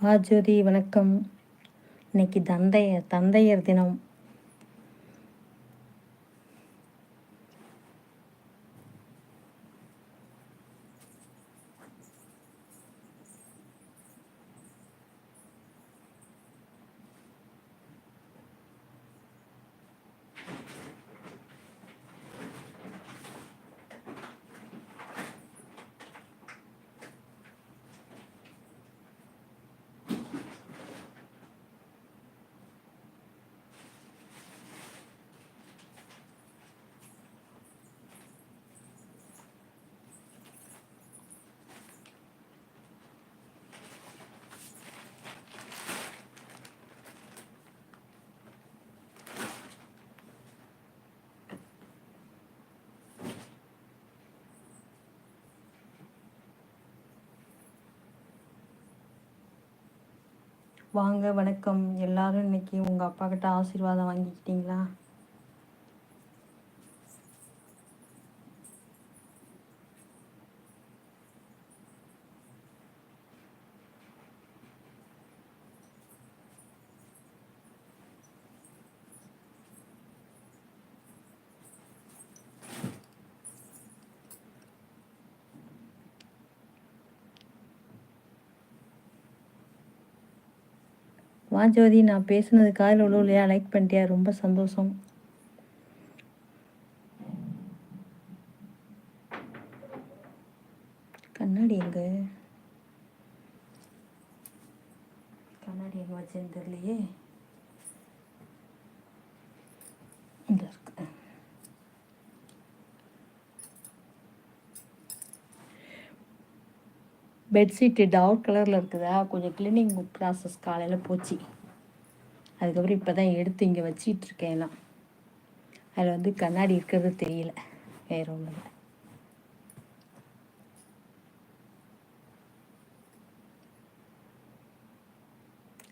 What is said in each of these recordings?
வா ஜோதி வணக்கம். இன்னைக்கு தந்தையர் தந்தையர் தினம். வாங்க வணக்கம். எல்லாரும் இன்னைக்கு உங்கள் அப்பா கிட்ட ஆசீர்வாதம் வாங்கிக்கிட்டீங்களா? வா ஜோதி நான் பேசுனது காதில் உள்ள இல்லையா லைக் பண்ணிட்டியா? ரொம்ப சந்தோஷம் கண்ணாடி எங்க கண்ணாடி எங்க வச்சேன்னு தெரியலையே இந்த இருக்கு பெட்ஷீட்டு டார்க் கலரில் இருக்குதா? கொஞ்சம் கிளீனிங் ப்ராசஸ் காலையில் போச்சு. அதுக்கப்புறம் இப்போ தான் எடுத்து இங்கே வச்சிட்ருக்கேன் எல்லாம். அதில் வந்து கண்ணாடி இருக்கிறது தெரியல. வேறு ஒன்றும் இல்லை.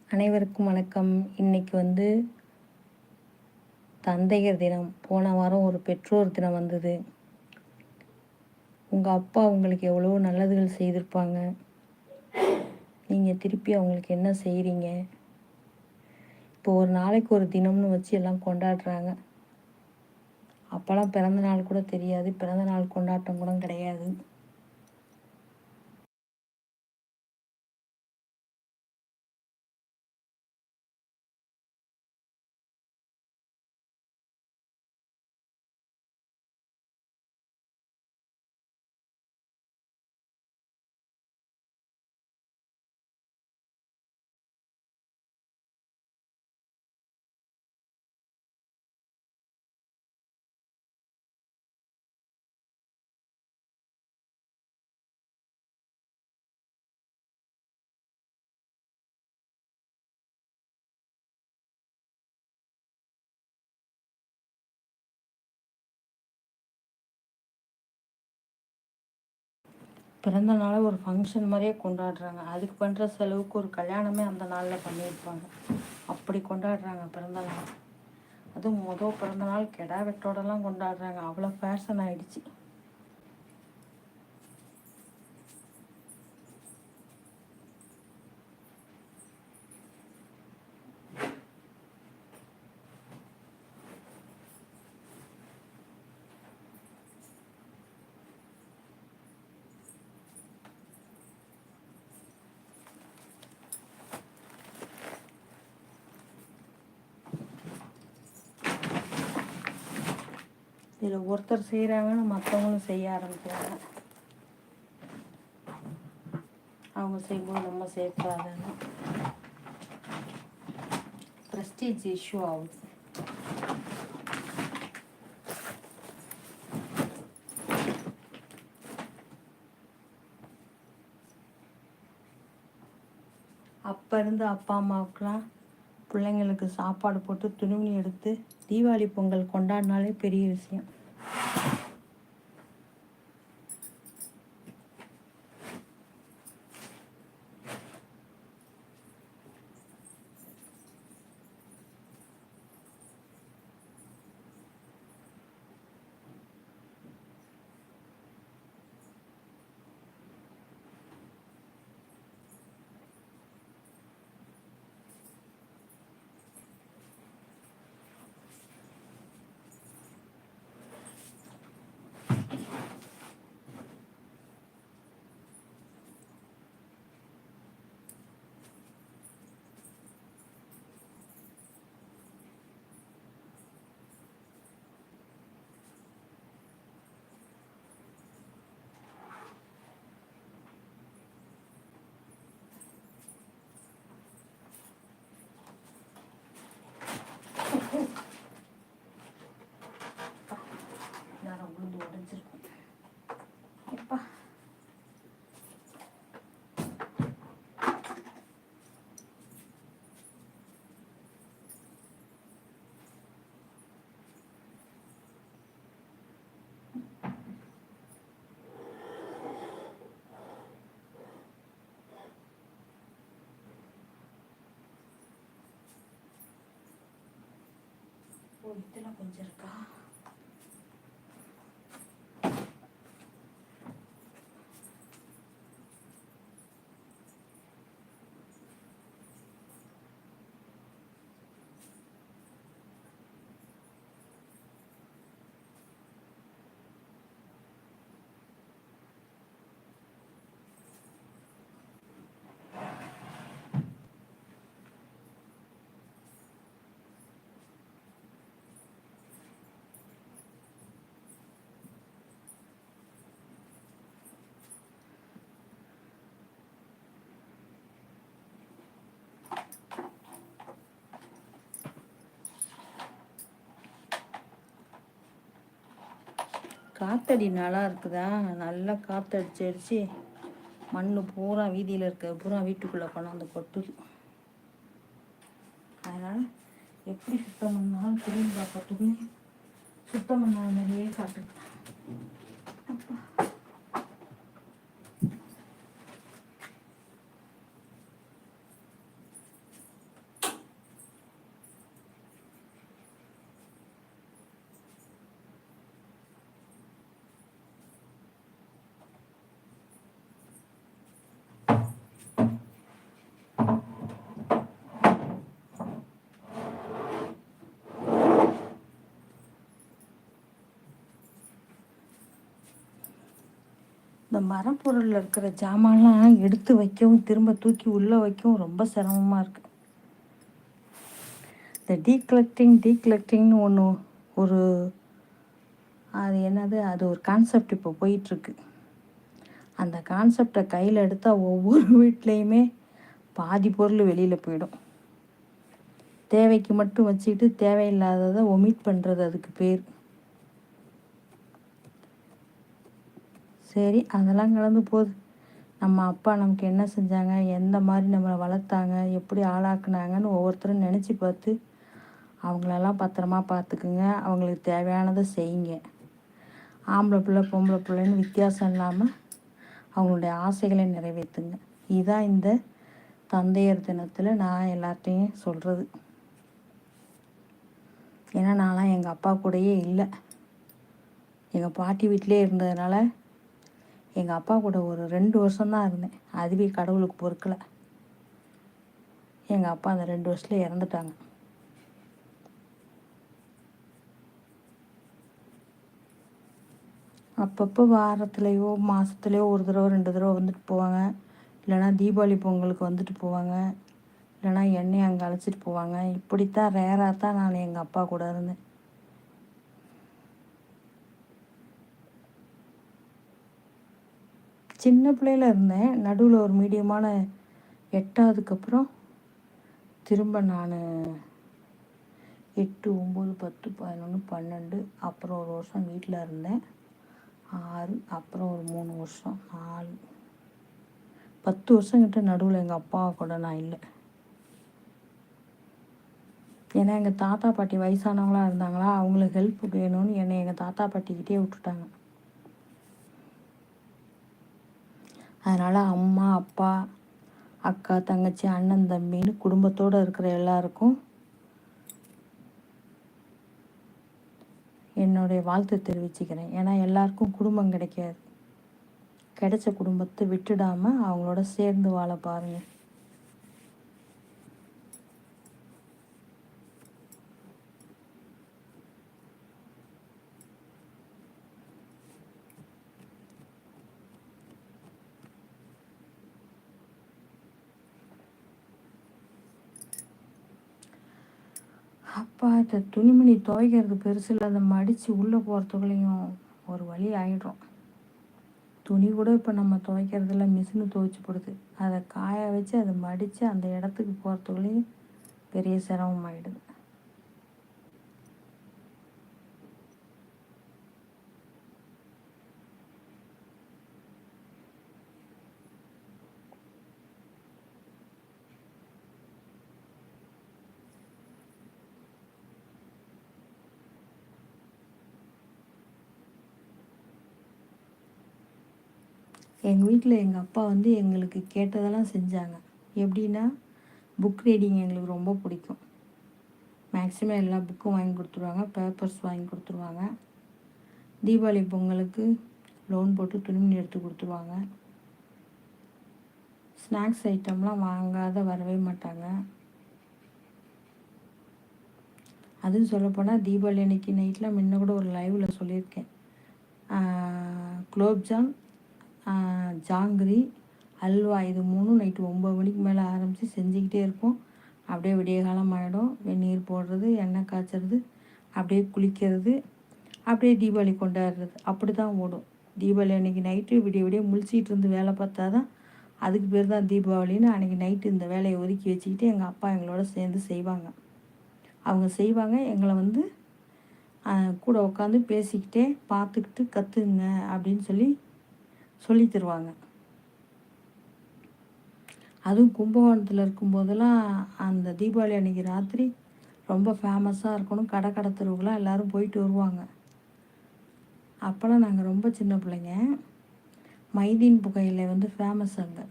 அனைவருக்கும் வணக்கம். இன்னைக்கு வந்து தந்தையர் தினம். போன வாரம் ஒரு பெற்றோர் தினம் வந்தது. உங்கள் அப்பா உங்களுக்கு எவ்வளோ நல்லதுகள் செய்திருப்பாங்க. நீங்கள் திருப்பி அவங்களுக்கு என்ன செய்கிறீங்க இப்போ ஒரு நாளைக்கு ஒரு தினம்னு வச்சு எல்லாம் கொண்டாடுறாங்க. அப்போல்லாம் பிறந்த நாள் கூட தெரியாது. பிறந்த நாள் கொண்டாட்டம் கூட கிடையாது. பிறந்த நாளை ஒரு ஃபங்க்ஷன் மாதிரியே கொண்டாடுறாங்க. அதுக்கு பண்ணுற செலவுக்கு ஒரு கல்யாணமே அந்த நாளில் பண்ணியிருப்பாங்க. அப்படி கொண்டாடுறாங்க பிறந்த நாள். அதுவும் மொதல் பிறந்த நாள் கெடா வெட்டோடலாம் கொண்டாடுறாங்க. அவ்வளோ ஃபேஷன் ஆகிடுச்சி இதில் ஒருத்தர் செய்கிறாங்கன்னு மற்றவங்களும் செய்ய ஆரம்பிக்கிறாங்க. அவங்க செய்யும்போது நம்ம செய்யக்கூடாதுன்னு. ப்ரெஸ்டீஜ் இஷ்யூ ஆகுது. அப்போ இருந்து அப்பா அம்மாவுக்கெலாம் பிள்ளைங்களுக்கு சாப்பாடு போட்டு துணிமணி எடுத்து தீபாவளி பொங்கல் கொண்டாடினாலே பெரிய விஷயம். ஓ இதெல்லாம் கொஞ்சம் இருக்கா? காத்தடி நல்லா இருக்குதா? நல்லா காத்தடிச்சு அடிச்சு மண் பூரா வீதியில் இருக்க. பூரா வீட்டுக்குள்ளே கொண்டாந்து கொட்டுது அதனால் எப்படி சுத்தம் பண்ணாலும் திரும்பி பார்க்கறதுக்கு சுத்தம் பண்ணாத மாதிரியே காட்டுது அப்பா. மரப்பொருளில் இருக்கிற ஜாமான்லாம் எடுத்து வைக்கவும் திரும்ப தூக்கி உள்ளே வைக்கவும் ரொம்ப சிரமமாக இருக்குது இந்த டீக்லக்டிங் டீக்லக்டிங்னு ஒன்று ஒரு அது என்னது அது ஒரு கான்செப்ட் இப்போ போயிட்டுருக்கு. அந்த கான்செப்டை கையில் எடுத்தால் ஒவ்வொரு வீட்லேயுமே பாதி பொருள் வெளியில் போயிடும். தேவைக்கு மட்டும் வச்சுக்கிட்டு தேவையில்லாததை ஒமிட் பண்ணுறது அதுக்கு பேர். சரி அதெல்லாம் கலந்து போகுது நம்ம அப்பா நமக்கு என்ன செஞ்சாங்க எந்த மாதிரி நம்மளை வளர்த்தாங்க எப்படி ஆளாக்குனாங்கன்னு ஒவ்வொருத்தரும் நினச்சி பார்த்து அவங்களெல்லாம் பத்திரமா பார்த்துக்குங்க. அவங்களுக்கு தேவையானதை செய்யுங்க. ஆம்பளை பிள்ளை பொம்பளை பிள்ளைன்னு வித்தியாசம் இல்லாமல் அவங்களுடைய ஆசைகளை நிறைவேற்றுங்க. இதுதான் இந்த தந்தையர் தினத்தில் நான் எல்லார்ட்டையும் சொல்கிறது ஏன்னா நான்லாம் எங்கள் அப்பா கூடயே இல்லை. எங்கள் பாட்டி வீட்டிலே இருந்ததுனால எங்கள் அப்பா கூட ஒரு ரெண்டு வருஷம்தான் இருந்தேன். அதுவே கடவுளுக்கு பொறுக்கலை. எங்கள் அப்பா அந்த ரெண்டு வருஷத்துல இறந்துட்டாங்க. அப்பப்போ வாரத்துலேயோ மாதத்துலேயோ ஒரு தடவை ரெண்டு தடவை வந்துட்டு போவாங்க. இல்லைனா தீபாவளி பொங்கலுக்கு வந்துட்டு போவாங்க. இல்லைனா என்னை அங்கே அழைச்சிட்டு போவாங்க. இப்படித்தான் ரேராக தான் நான் எங்கள் அப்பா கூட இருந்தேன். சின்ன பிள்ளையில் இருந்தேன். நடுவில் ஒரு மீடியமான எட்டாவதுக்கு அப்புறம் திரும்ப நான் எட்டு ஒம்பது பத்து பதினொன்று பன்னெண்டு அப்புறம் ஒரு வருஷம் வீட்டில் இருந்தேன். ஆறு அப்புறம் ஒரு மூணு வருஷம் நாலு பத்து வருஷம் கிட்ட நடுவில் எங்கள் அப்பா கூட நான் இல்லை. ஏன்னா எங்கள் தாத்தா பாட்டி வயசானவங்களாக இருந்தாங்களா அவங்களுக்கு ஹெல்ப் வேணும்னு என்னை எங்கள் தாத்தா பாட்டிக்கிட்டே விட்டுட்டாங்க. அதனால் அம்மா அப்பா அக்கா தங்கச்சி அண்ணன் தம்பின்னு குடும்பத்தோடு இருக்கிற எல்லாருக்கும் என்னுடைய வாழ்த்து தெரிவிச்சுக்கிறேன். ஏன்னா எல்லாருக்கும் குடும்பம் கிடைக்காது. கிடைச்ச குடும்பத்தை விட்டுடாமல் அவங்களோட சேர்ந்து வாழ பாருங்கள் என்னத்தை இந்த துணிமணி துவைக்கிறது பெருசு இல்லை அதை மடித்து உள்ளே போகிறதுக்குள்ளேயும் ஒரு வழி ஆகிடும் துணி கூட இப்போ நம்ம துவைக்கிறதுல மிஷினு துவைச்சி போடுது. அதை காய வச்சு அதை மடித்து அந்த இடத்துக்கு போகிறதுக்குள்ளேயும் பெரிய சிரமம் எங்கள் வீட்டில் எங்கள் அப்பா வந்து எங்களுக்கு கேட்டதெல்லாம் செஞ்சாங்க. எப்படின்னா புக் ரீடிங் எங்களுக்கு ரொம்ப பிடிக்கும். மேக்ஸிமம் எல்லா புக்கும் வாங்கி கொடுத்துருவாங்க. பேப்பர்ஸ் வாங்கி கொடுத்துருவாங்க. தீபாவளி பொங்கலுக்கு லோன் போட்டு துணிமணி எடுத்து கொடுத்துருவாங்க. ஸ்நாக்ஸ் ஐட்டம்லாம் வாங்காத வரவே மாட்டாங்க. அதுவும் சொல்லப்போனால் தீபாவளி அன்னைக்கு நைட்டில் முன்ன கூட ஒரு லைவில் சொல்லியிருக்கேன். குலோப்ஜாம் ஜாங்கிரி அல்வா இது மூணும் நைட்டு ஒம்பது மணிக்கு மேலே ஆரம்பித்து செஞ்சுக்கிட்டே இருப்போம். அப்படியே விடிய காலம் ஆகிடும் வெந்நீர் போடுறது எண்ணெய் காய்ச்சறது அப்படியே குளிக்கிறது அப்படியே தீபாவளி கொண்டாடுறது. அப்படி தான் ஓடும். தீபாவளி அன்றைக்கி நைட்டு விடிய விடிய முழிச்சிக்கிட்டு இருந்து வேலை பார்த்தா தான் அதுக்கு பேர் தான் தீபாவளின்னு அன்றைக்கி நைட்டு இந்த வேலையை ஒதுக்கி வச்சுக்கிட்டு எங்கள் அப்பா எங்களோட சேர்ந்து செய்வாங்க. அவங்க செய்வாங்க. எங்களை வந்து கூட உட்காந்து பேசிக்கிட்டே பார்த்துக்கிட்டு கற்றுங்க அப்படின்னு சொல்லி சொல்லி தருவாங்க அதுவும் கும்பகோணத்தில் இருக்கும்போதெல்லாம் அந்த தீபாவளி அன்றைக்கி ராத்திரி ரொம்ப ஃபேமஸாக இருக்கணும். கடை கடை தெருவுக்கெலாம் எல்லோரும் போயிட்டு வருவாங்க. அப்போல்லாம் நாங்கள் ரொம்ப சின்ன பிள்ளைங்க. மைதீன் புகையிலை வந்து ஃபேமஸ் அங்கே.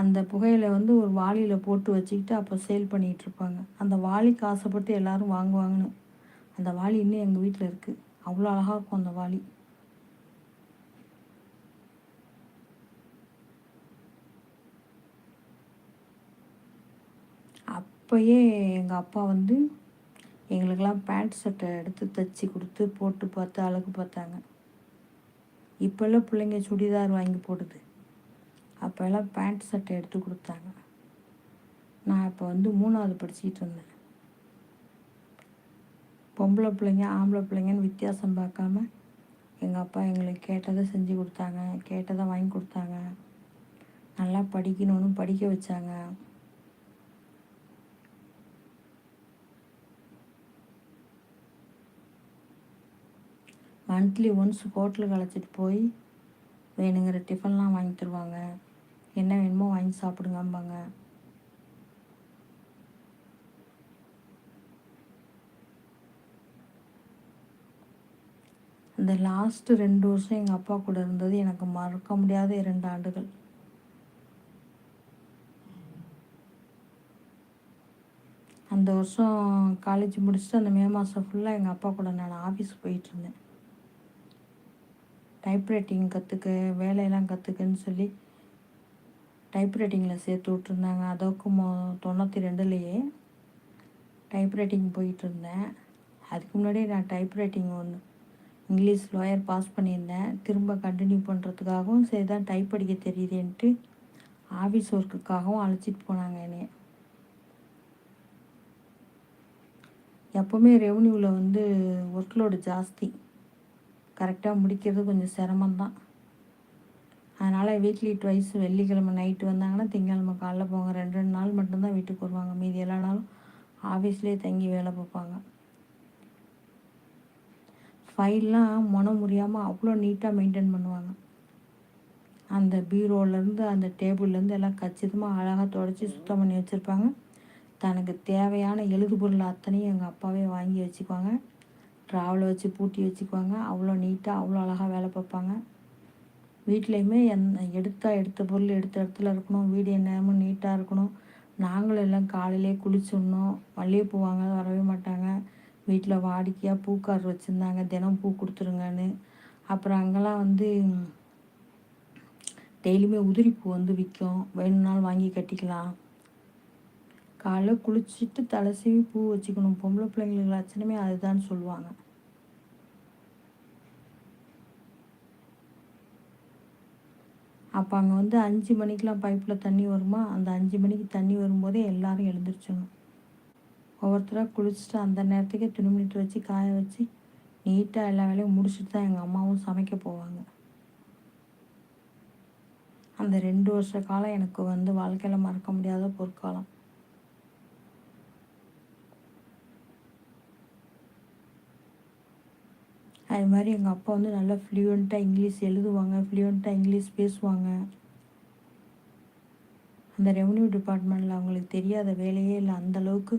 அந்த புகையில வந்து ஒரு வாளியில் போட்டு வச்சுக்கிட்டு அப்போ சேல் பண்ணிகிட்ருப்பாங்க அந்த வாளிக்கு ஆசைப்பட்டு எல்லோரும் வாங்குவாங்கன்னு. அந்த வாளி இன்னும் எங்கள் வீட்டில் இருக்குது அவ்வளோ அழகாக இருக்கும் அந்த வாளி. அப்போயே எங்கள் அப்பா வந்து எங்களுக்கெல்லாம் பேண்ட் சட்டை எடுத்து தைச்சி கொடுத்து போட்டு பார்த்து அழகு பார்த்தாங்க. இப்போல்லாம் பிள்ளைங்க சுடிதார் வாங்கி போடுது. அப்போல்லாம் பேண்ட் சட்டை எடுத்து கொடுத்தாங்க. நான் இப்போ வந்து மூணாவது படிச்சுக்கிட்டு இருந்தேன். பொம்பளை பிள்ளைங்க ஆம்பளை பிள்ளைங்கன்னு வித்தியாசம் பார்க்காம எங்கள் அப்பா எங்களுக்கு கேட்டதை செஞ்சு கொடுத்தாங்க. கேட்டதை வாங்கி கொடுத்தாங்க. நல்லா படிக்கணும்னு படிக்க வச்சாங்க. மந்த்லி ஒன்ஸ் ஹோட்டலுக்கு அழைச்சிட்டு போய் வேணுங்கிற டிஃபன்லாம் வாங்கி தருவாங்க. என்ன வேணுமோ வாங்கி சாப்பிடுங்கம்பாங்க. அந்த லாஸ்ட்டு ரெண்டு வருஷம் எங்கள் அப்பா கூட இருந்தது. எனக்கு மறக்க முடியாத இரண்டு ஆண்டுகள். அந்த வருஷம் காலேஜ் முடிச்சுட்டு அந்த மே மாதம் ஃபுல்லாக எங்கள் அப்பா கூட நான் ஆஃபீஸ் போயிட்டுருந்தேன் டைப்ரைட்டிங் கற்றுக்க வேலையெல்லாம் கற்றுக்கன்னு சொல்லி டைப்ரைட்டிங்கில் சேர்த்து விட்ருந்தாங்க அதற்கு மொ தொண்ணூற்றி ரெண்டுலேயே டைப்ரைட்டிங் போயிட்டுருந்தேன். அதுக்கு முன்னாடி நான் டைப்ரைட்டிங் ஒன்று இங்கிலீஷ் லோயர் பாஸ் பண்ணியிருந்தேன். திரும்ப கண்டினியூ பண்ணுறதுக்காகவும் சரி தான் டைப் அடிக்க தெரியுதுன்ட்டு ஆஃபீஸ் ஒர்க்குக்காகவும் அழைச்சிட்டு போனாங்க என்னைய. எப்போவுமே ரெவன்யூவில் வந்து ஒர்க்லோடு ஜாஸ்தி. கரெக்டாக முடிக்கிறது கொஞ்சம் சிரமந்தான் அதனால் வீக்லி ட்வைஸ் வெள்ளிக்கிழமை நைட்டு வந்தாங்கன்னா திங்கக்கிழமை காலைல போவாங்க ரெண்டு ரெண்டு நாள் மட்டும்தான் வீட்டுக்கு வருவாங்க. மீதி எல்லா நாளும் ஆஃபீஸ்லேயே தங்கி வேலை பார்ப்பாங்க. ஃபைல்லாம் மனம் முடியாமல் அவ்வளோ நீட்டாக மெயின்டைன் பண்ணுவாங்க. அந்த பீரோலேருந்து அந்த டேபிள்லேருந்து எல்லாம் கச்சிதமாக அழகாக தொடச்சி சுத்தம் பண்ணி வச்சுருப்பாங்க. தனக்கு தேவையான எழுது பொருள் அத்தனையும் எங்கள் அப்பாவே வாங்கி வச்சுக்குவாங்க. ட்ராவலை வச்சு பூட்டி வச்சுக்குவாங்க. அவ்வளோ நீட்டாக அவ்வளோ அழகாக வேலை பார்ப்பாங்க. வீட்லேயுமே எந் எடுத்தால் எடுத்த பொருள் எடுத்த இடத்துல இருக்கணும். வீடு என்னமோ நீட்டாக இருக்கணும். நாங்களும் எல்லாம் காலையிலே குளிச்சிடணும். மல்லிகைப்பூ வாங்க வரவே மாட்டாங்க. வீட்டில் வாடிக்கையாக பூக்கார் வச்சுருந்தாங்க. தினம் பூ கொடுத்துருங்கன்னு. அப்புறம் அங்கெல்லாம் வந்து டெய்லியுமே உதிரிப்பூ வந்து விற்கும். வேணும்னாலும் வாங்கி கட்டிக்கலாம். காலைல குளிச்சுட்டு தலை சீவி பூ வச்சுக்கணும். பொம்பளை பிள்ளைங்களுக்கு லட்சணமே அதுதான் சொல்லுவாங்க. அப்போ அங்கே வந்து அஞ்சு மணிக்கெலாம் பைப்பில் தண்ணி வருமா? அந்த அஞ்சு மணிக்கு தண்ணி வரும்போதே எல்லோரும் எழுந்திரிச்சிடணும். ஒவ்வொருத்தராக குளிச்சுட்டு அந்த நேரத்துக்கே துணிமணிட்டு வச்சு காய வச்சு நீட்டாக எல்லா வேலையும் முடிச்சுட்டு தான் எங்கள் அம்மாவும் சமைக்க போவாங்க. அந்த ரெண்டு வருஷ காலம் எனக்கு வந்து வாழ்க்கையில் மறக்க முடியாத பொற்காலம். அது மாதிரி எங்கள் அப்பா வந்து நல்லா ஃப்ளூயண்ட்டாக இங்கிலீஷ் எழுதுவாங்க ஃப்ளூயண்ட்டாக இங்கிலீஷ் பேசுவாங்க. அந்த ரெவன்யூ டிபார்ட்மெண்ட்டில் அவங்களுக்கு தெரியாத வேலையே இல்லை அந்தளவுக்கு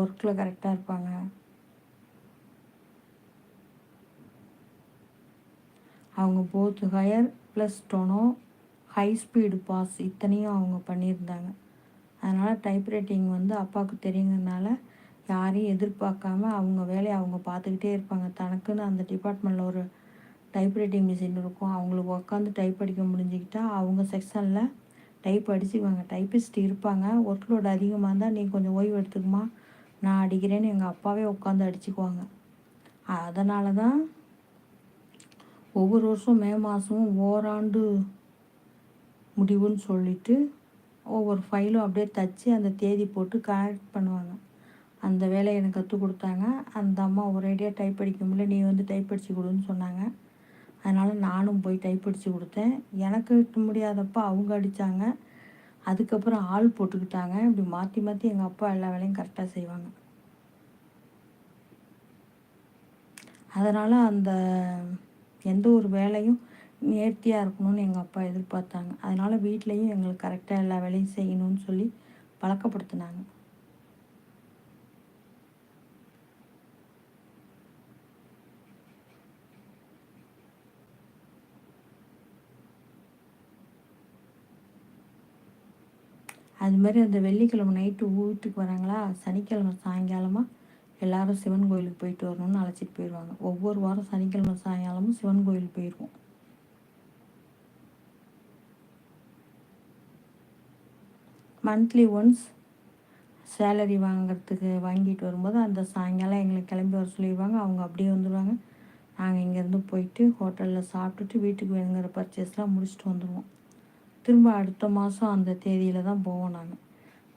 ஒர்க்கில் கரெக்டாக இருப்பாங்க. அவங்க போத் ஹையர் ப்ளஸ் டொனோ ஹை ஸ்பீடு பாஸ் இத்தனையும் அவங்க பண்ணியிருந்தாங்க. அதனால் டைப்ரைட்டிங் வந்து அப்பாவுக்கு தெரியுங்கிறதுனால யாரையும் எதிர்பார்க்காம அவங்க வேலையை அவங்க பார்த்துக்கிட்டே இருப்பாங்க. தனக்குன்னு அந்த டிபார்ட்மெண்ட்டில் ஒரு டைப்ரைட்டிங் மிஷின் இருக்கும். அவங்களுக்கு உட்காந்து டைப் அடிக்க முடிஞ்சுக்கிட்டா அவங்க செக்ஷனில் டைப் அடிச்சுக்குவாங்க. டைப்பிஸ்ட் இருப்பாங்க. ஒர்க் லோட் அதிகமாக இருந்தால் நீ கொஞ்சம் ஓய்வு எடுத்துக்குமா. நான் அடிக்கிறேன்னு எங்கள் அப்பாவே உட்காந்து அடிச்சுக்குவாங்க. அதனால தான் ஒவ்வொரு வருஷம் மே மாதமும் ஓராண்டு முடிவுன்னு சொல்லிவிட்டு ஒவ்வொரு ஃபைலும் அப்படியே தச்சு அந்த தேதி போட்டு கனெக்ட் பண்ணுவாங்க. அந்த வேலையை எனக்கு கற்றுக் கொடுத்தாங்க. அந்த அம்மா ஒரேடியாக டைப் அடிக்க முடியல. நீ வந்து டைப் அடித்து கொடுன்னு சொன்னாங்க. அதனால் நானும் போய் டைப் அடித்து கொடுத்தேன். எனக்கு முடியாதப்போ அவங்க அடித்தாங்க அதுக்கப்புறம் ஆள் போட்டுக்கிட்டாங்க. இப்படி மாற்றி மாற்றி எங்கள் அப்பா எல்லா வேலையும் கரெக்டாக செய்வாங்க. அதனால் அந்த எந்த ஒரு வேலையும் நேர்த்தியாக இருக்கணும்னு எங்கள் அப்பா எதிர்பார்த்தாங்க. அதனால் வீட்லேயும் எங்களுக்கு கரெக்டாக எல்லா வேலையும் செய்யணும்னு சொல்லி பழக்கப்படுத்தினாங்க. அது மாதிரி அந்த வெள்ளிக்கிழமை நைட்டு வீட்டுக்கு வராங்களா? சனிக்கிழமை சாயங்காலமாக எல்லாரும் சிவன் கோயிலுக்கு போயிட்டு வரணும்னு அழைச்சிட்டு போயிடுவாங்க ஒவ்வொரு வாரம் சனிக்கிழமை சாயங்காலமும் சிவன் கோயிலுக்கு போயிடுவோம் மந்த்லி ஒன்ஸ் சேலரி வாங்கிறதுக்கு வாங்கிட்டு வரும்போது அந்த சாயங்காலம் எங்களுக்கு கிளம்பி வர சொல்லிடுவாங்க. அவங்க அப்படியே வந்துடுவாங்க நாங்கள் இங்கேருந்து போயிட்டு ஹோட்டலில் சாப்பிட்டுட்டு வீட்டுக்கு வேணுங்கிற பர்ச்சேஸ்லாம் முடிச்சுட்டு வந்துடுவோம் திரும்ப அடுத்த மாதம் அந்த தேதியில் தான் போவோம் நாங்கள்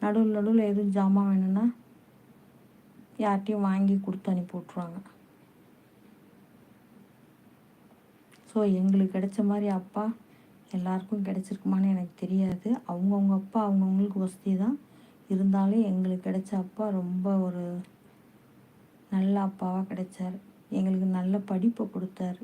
நடுவில் நடுவில் எதுவும் ஜாமான் வேணும்னா யார்கிட்டையும் வாங்கி கொடுத்து அனுப்பி விட்ருவாங்க ஸோ எங்களுக்கு கிடைச்ச மாதிரி அப்பா எல்லாருக்கும் கிடைச்சிருக்குமான்னு எனக்கு தெரியாது. அவங்கவுங்க அப்பா அவங்கவுங்களுக்கு வசதி தான். இருந்தாலும் எங்களுக்கு கிடைச்ச அப்பா ரொம்ப ஒரு நல்ல அப்பாவாக கிடைச்சார். எங்களுக்கு நல்ல படிப்பை கொடுத்தாரு.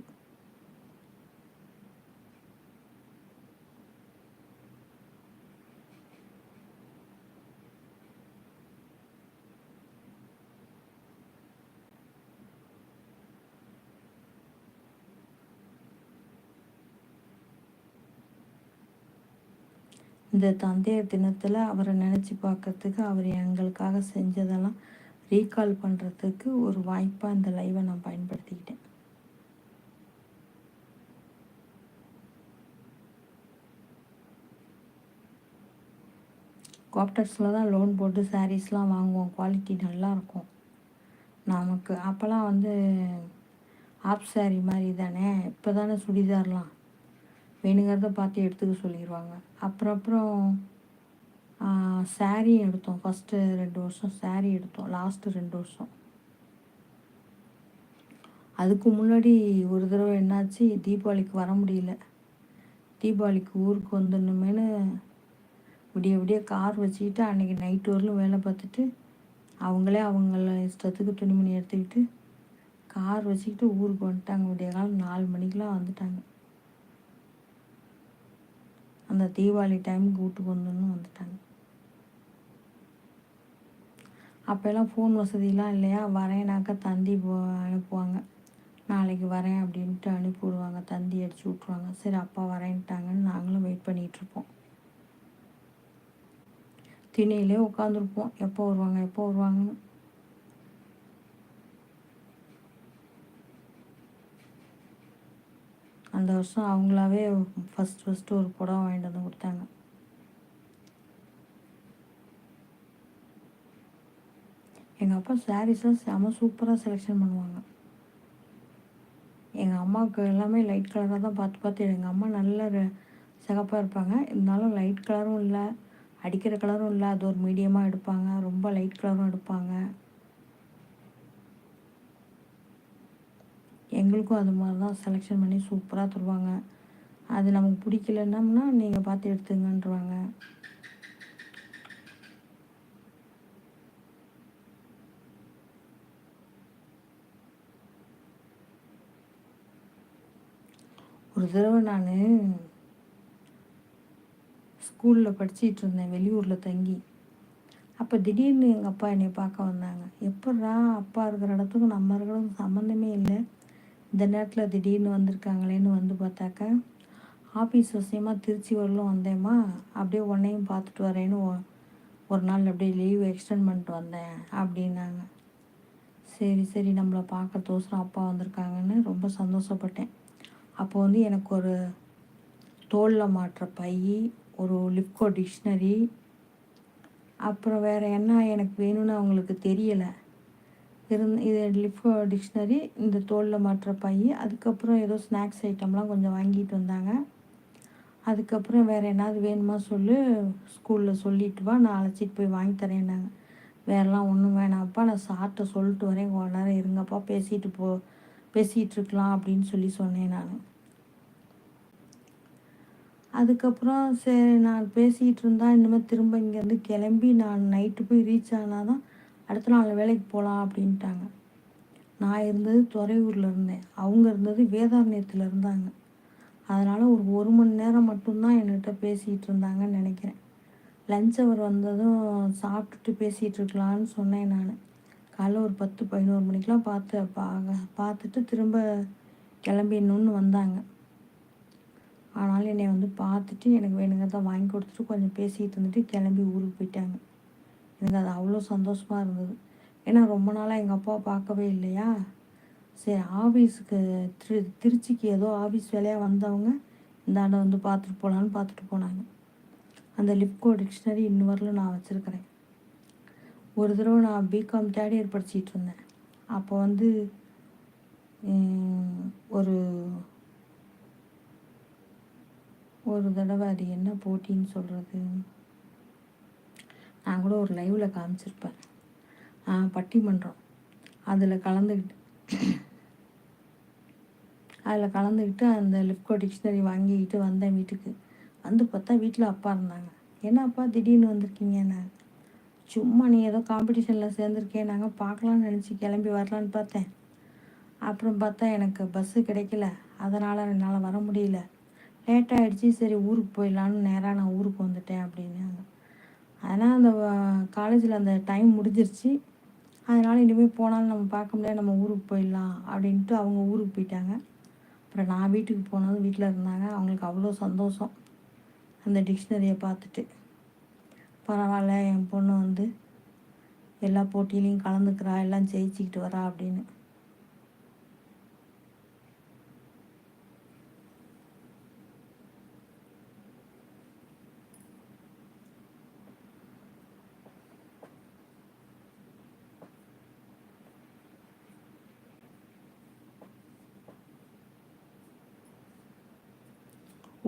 இந்த தந்தையர் தினத்தில் அவரை நினச்சி பார்க்குறதுக்கு அவர் எங்களுக்காக செஞ்சதெல்லாம் ரீகால் பண்ணுறதுக்கு ஒரு வாய்ப்பாக இந்த லைவை நான் பயன்படுத்திக்கிட்டேன். கோப்டர்ஸில் தான் லோன் போட்டு சாரீஸ்லாம் வாங்குவோம். குவாலிட்டி நல்லாயிருக்கும் நமக்கு அப்போல்லாம் வந்து ஆப் சாரி மாதிரி தானே? இப்போ தானே சுடிதார்லாம். வேணுங்கிறத பார்த்து எடுத்துக்க சொல்லிடுவாங்க அப்புறம் அப்புறம் சாரீ எடுத்தோம். ஃபஸ்ட்டு ரெண்டு வருஷம் சாரீ எடுத்தோம். லாஸ்ட்டு ரெண்டு வருஷம். அதுக்கு முன்னாடி ஒரு தடவை என்னாச்சு? தீபாவளிக்கு வர முடியல. தீபாவளிக்கு ஊருக்கு வந்துடணுமேனு விடிய விடிய கார் வச்சுக்கிட்டு அன்றைக்கி நைட்டு வரலும் வேலை பார்த்துட்டு அவங்களே அவங்கள இஷ்டத்துக்கு துணிமணி எடுத்துக்கிட்டு கார் வச்சுக்கிட்டு ஊருக்கு வந்துட்டாங்க. விடிய காலம் நாலு மணிக்கெலாம் வந்துட்டாங்க. அந்த தீபாவளி டைமுக்கு வீட்டுக்கு வந்துன்னு வந்துட்டாங்க. அப்போல்லாம் ஃபோன் வசதியெலாம் இல்லையா? வரேனாக்கா தந்தி போ அனுப்புவாங்க. நாளைக்கு வரேன் அப்படின்ட்டு அனுப்பி விடுவாங்க தந்தி அடிச்சு விட்ருவாங்க சரி அப்பா வரேன்ட்டாங்கன்னு நாங்களும் வெயிட் பண்ணிகிட்ருப்போம். திணையிலே உட்காந்துருப்போம் எப்போ வருவாங்க எப்போ வருவாங்கன்னு. அந்த வருஷம் அவங்களாவே ஃபஸ்ட் ஃபஸ்ட்டு ஒரு புடவை வாங்கிட்டு வந்து கொடுத்தாங்க. எங்கள் அப்பா சாரீஸ்லாம் செம சூப்பராக செலெக்ஷன் பண்ணுவாங்க. எங்கள் அம்மாவுக்கு எல்லாமே லைட் கலராக தான் பார்த்து பார்த்து எங்கள் அம்மா நல்ல சிகப்பாக இருப்பாங்க. இருந்தாலும் லைட் கலரும் இல்லை அடிக்கிற கலரும் இல்லை அது ஒரு மீடியமாக எடுப்பாங்க. ரொம்ப லைட் கலரும் எடுப்பாங்க. எங்களுக்கும் அது மாதிரி தான் செலெக்ஷன் பண்ணி சூப்பராக தருவாங்க. அது நமக்கு பிடிக்கலன்னம்னா நீங்கள் பார்த்து எடுத்துங்கன்றவாங்க. ஒரு தடவை நான் ஸ்கூலில் படிச்சிட்டு இருந்தேன் வெளியூரில் தங்கி. அப்போ திடீர்னு எங்கள் அப்பா என்னை பார்க்க வந்தாங்க. எப்பட்றா அப்பா இருக்கிற இடத்துக்கும் நம்ம இருக்கிறதுக்கும் சம்மந்தமே இல்லை. இந்த நேரத்தில் திடீர்னு வந்திருக்காங்களேன்னு வந்து பார்த்தாக்கா ஆஃபீஸ் விஷயமா திருச்சி வரலும் வந்தேம்மா. அப்படியே உன்னையும் பார்த்துட்டு வரேன்னு ஒ- ஒரு நாள் அப்படியே லீவ் எக்ஸ்டெண்ட் பண்ணிட்டு வந்தேன் அப்படின்னாங்க. சரி சரி நம்மளை பார்க்கறதோசரம் அப்பா வந்திருக்காங்கன்னு ரொம்ப சந்தோஷப்பட்டேன். அப்போ வந்து எனக்கு ஒரு தோலில் மாட்டுற பை ஒரு லிப்கோ டிக்ஷனரி அப்புறம் வேறு என்ன எனக்கு வேணும்னு அவங்களுக்கு தெரியலை. இருந் இது லிப்கோ டிக்ஷனரி இந்த தோலில் மாட்டுற பை அதுக்கப்புறம் ஏதோ ஸ்நாக்ஸ் ஐட்டம்லாம் கொஞ்சம் வாங்கிட்டு வந்தாங்க. அதுக்கப்புறம் வேறு என்னது வேணுமா சொல்லு ஸ்கூலில் சொல்லிட்டு வா நான் அழைச்சிட்டு போய் வாங்கி தரேன்னாங்க வேறெல்லாம் ஒன்றும் வேணாம்ப்பா நான் சார்கிட்ட சொல்லிட்டு வரேன் கொஞ்ச நேரம் இருங்கப்பா பேசிட்டு போ பேசிகிட்டு இருக்கலாம் அப்படின்னு சொல்லி சொன்னேன் நான். அதுக்கப்புறம் சரி நான் பேசிகிட்டு இருந்தால் இனிமேல் திரும்ப இங்கேருந்து கிளம்பி நான் நைட்டு போய் ரீச் ஆனால் தான் அடுத்த நாள் வேலைக்கு போகலாம் அப்படின்ட்டாங்க. நான் இருந்தது துறையூரில் இருந்தேன் அவங்க இருந்தது வேதாரண்யத்தில் இருந்தாங்க. அதனால் ஒரு ஒரு மணி நேரம் மட்டும்தான் என்கிட்ட பேசிகிட்டு இருந்தாங்கன்னு நினைக்கிறேன். லஞ்ச் அவர் வந்ததும் சாப்பிட்டுட்டு பேசிகிட்டு இருக்கலான்னு சொன்னேன் நான். காலைல ஒரு பத்து பதினோரு மணிக்கெலாம் பார்த்து பா பார்த்துட்டு திரும்ப கிளம்பிடணுன்னு வந்தாங்க. ஆனாலும் என்னை வந்து பார்த்துட்டு எனக்கு வேணுங்கிறத வாங்கி கொடுத்துட்டு கொஞ்சம் பேசிகிட்டு இருந்துட்டு கிளம்பி ஊருக்கு போயிட்டாங்க. எனக்கு அது அவ்வளோ சந்தோஷமாக இருந்தது. ஏன்னா ரொம்ப நாளாக எங்கள் அப்பாவை பார்க்கவே இல்லையா? சரி ஆஃபீஸுக்கு திரு திருச்சிக்கு ஏதோ ஆஃபீஸ் வேலையாக வந்தவங்க இந்தாண்ட வந்து பார்த்துட்டு போகலான்னு பார்த்துட்டு போனாங்க. அந்த லிப்கோ டிக்ஷனரி இன்னும் வரலும் நான் வச்சுருக்கிறேன். ஒரு தடவை நான் பிகாம் தேர்ட் இயர் படிச்சிட்டு இருந்தேன். அப்போ வந்து ஒரு ஒரு தடவை அது என்ன போட்டின்னு சொல்கிறது நான் கூட ஒரு லைவில் காமிச்சிருப்பேன். ஆ, பட்டிமன்றம். அதில் கலந்துக்கிட்டு அதில் கலந்துக்கிட்டு அந்த லிப்கோ டிக்ஷனரி வாங்கிக்கிட்டு வந்தேன் வீட்டுக்கு. வந்து பார்த்தா வீட்டில் அப்பா இருந்தாங்க. என்னப்பா திடீர்னு வந்திருக்கீங்கன்னு சும்மா நீ ஏதோ காம்படிஷனில் சேர்ந்துருக்கேன் நாங்கள் பார்க்கலான்னு நினச்சி கிளம்பி வரலான்னு பார்த்தேன். அப்புறம் பார்த்தா எனக்கு பஸ்ஸு கிடைக்கல. அதனால் என்னால் வர முடியல. லேட் ஆகிடுச்சி சரி ஊருக்கு போயிடலான்னு நேராக நான் ஊருக்கு வந்துட்டேன் அப்படின்னாங்க. அதனால் அந்த காலேஜில் அந்த டைம் முடிஞ்சிருச்சு. அதனால் இனிமேல் போனாலும் நம்ம பார்க்க முடியாது. நம்ம ஊருக்கு போயிடலாம் அப்படின்ட்டு அவங்க ஊருக்கு போயிட்டாங்க. அப்புறம் நான் வீட்டுக்கு போனதும் வீட்டில் இருந்தாங்க. அவங்களுக்கு அவ்வளோ சந்தோஷம். அந்த டிக்ஷனரியை பார்த்துட்டு. பரவாயில்ல என் பொண்ணு வந்து எல்லா போட்டியிலையும் கலந்துக்கிறா எல்லாம் ஜெயிச்சிக்கிட்டு வரா அப்படின்னு.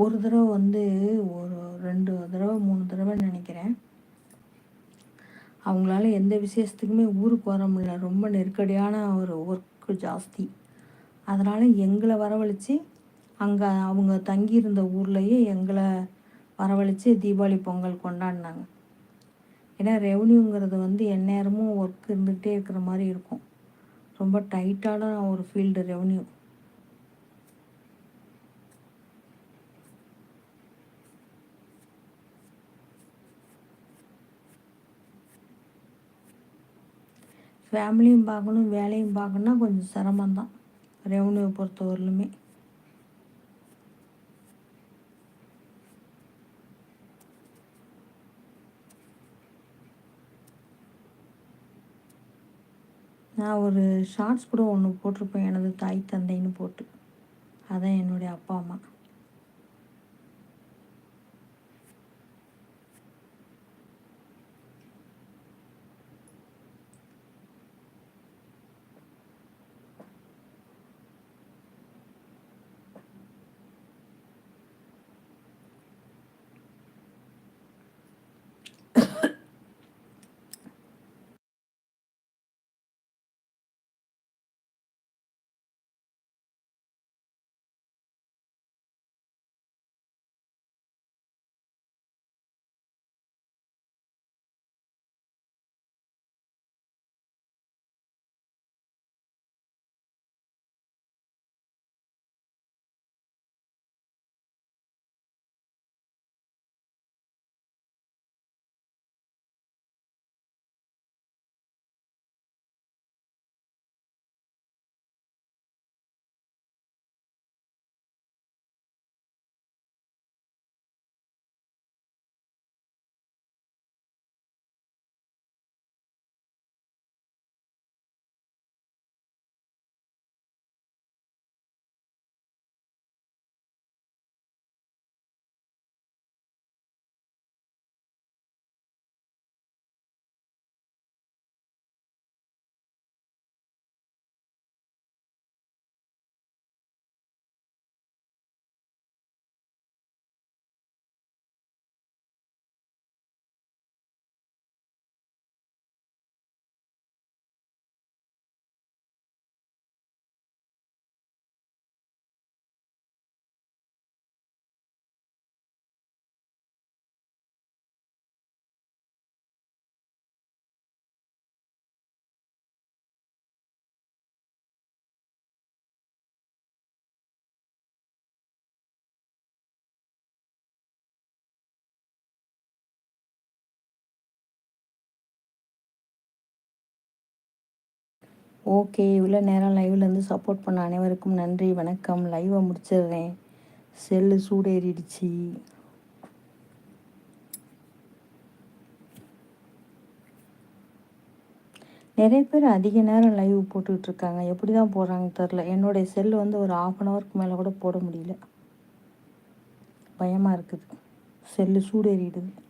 ஒரு தடவை வந்து ஒரு ரெண்டு தடவை மூணு தடவை நினைக்கிறேன். அவங்களால எந்த விசேஷத்துக்குமே ஊருக்கு வர முடியல. ரொம்ப நெருக்கடியான ஒரு ஒர்க்கு ஜாஸ்தி. அதனால் எங்களை வரவழைச்சி அங்கே அவங்க தங்கியிருந்த ஊர்லேயே எங்களை வரவழைச்சி தீபாவளி பொங்கல் கொண்டாடினாங்க. ஏன்னா ரெவன்யூங்கிறது வந்து எந்நேரமும் ஒர்க் இருந்துக்கிட்டே இருக்கிற மாதிரி இருக்கும். ரொம்ப டைட்டான ஒரு ஃபீல்டு ரெவன்யூ ஃபேமிலியும் பார்க்கணும் வேலையும் பார்க்கணுன்னா கொஞ்சம் சிரமந்தான் ரெவன்யூ பொறுத்தவரையிலுமே. நான் ஒரு ஷார்ட்ஸ் கூட ஒன்று போட்டிருப்பேன் எனது தாய் தந்தைன்னு போட்டு. அதான் என்னுடைய அப்பா அம்மா. ஓகே இவ்வளோ நேரம் லைவ்லேருந்து சப்போர்ட் பண்ண அனைவருக்கும் நன்றி வணக்கம். லைவை முடிச்சிடுறேன். செல்லு சூடேறிடுச்சு. நிறைய பேர் அதிக நேரம் லைவ் போட்டுக்கிட்டு இருக்காங்க. எப்படி தான் போடுறாங்க தெரில என்னுடைய செல் வந்து ஒரு ஆஃப் அன் ஹவருக்கு மேலே கூட போட முடியல. பயமாக இருக்குது. செல்லு சூடேறிடுது.